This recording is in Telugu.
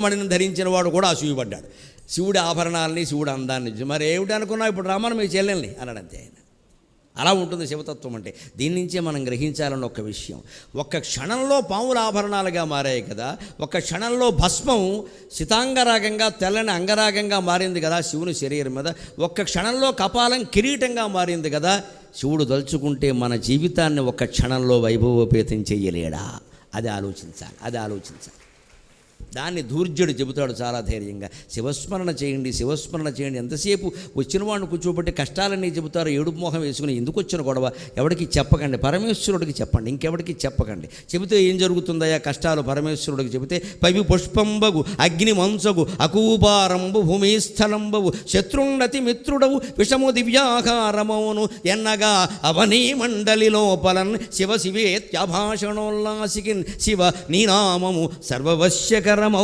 మణిని ధరించిన వాడు కూడా అసూయపడ్డాడు. శివుడి ఆభరణాలని శివుడు అందాన్ని మరి ఏమిటి అనుకున్నా ఇప్పుడు రమ్మని మీ చెల్లెల్ని? అన్నాడు అంతే ఆయన. అలా ఉంటుంది శివతత్వం అంటే. దీని నుంచే మనం గ్రహించాలన్న ఒక విషయం. ఒక్క క్షణంలో పాముల ఆభరణాలుగా మారాయి కదా. ఒక్క క్షణంలో భస్మం శితాంగరాగంగా తెల్లని అంగరాగంగా మారింది కదా శివుని శరీరం మీద. ఒక్క క్షణంలో కపాలం కిరీటంగా మారింది కదా శివుడు దలుచుకుంటే మన జీవితాన్ని ఒక్క క్షణంలో వైభవోపేతం చేయలేడా? అది ఆలోచించాలి అది ఆలోచించాలి. దాన్ని దూర్జుడు చెబుతాడు చాలా ధైర్యంగా. శివస్మరణ చేయండి శివస్మరణ చేయండి. ఎంతసేపు వచ్చిన వాడిని కూర్చోబెట్టి కష్టాలన్నీ చెబుతారు ఏడుపు మొహం వేసుకుని ఎందుకు వచ్చిన గొడవ? ఎవరికి చెప్పకండి పరమేశ్వరుడికి చెప్పండి ఇంకెవరికి చెప్పకండి. చెబితే ఏం జరుగుతుందయ్యా? కష్టాలు పరమేశ్వరుడికి చెబితే పవి పుష్పంబగు అగ్ని మంచగు అకూపారంబు భూమిస్థలంబవు శత్రున్నతి మిత్రుడవు విషము దివ్యాకారమౌను ఎన్నగా అవనీ మండలి లోపలన్ శివ శివేత్యభాషణోల్లాసికిన్ శివ నీనామము సర్వవశ్యక karama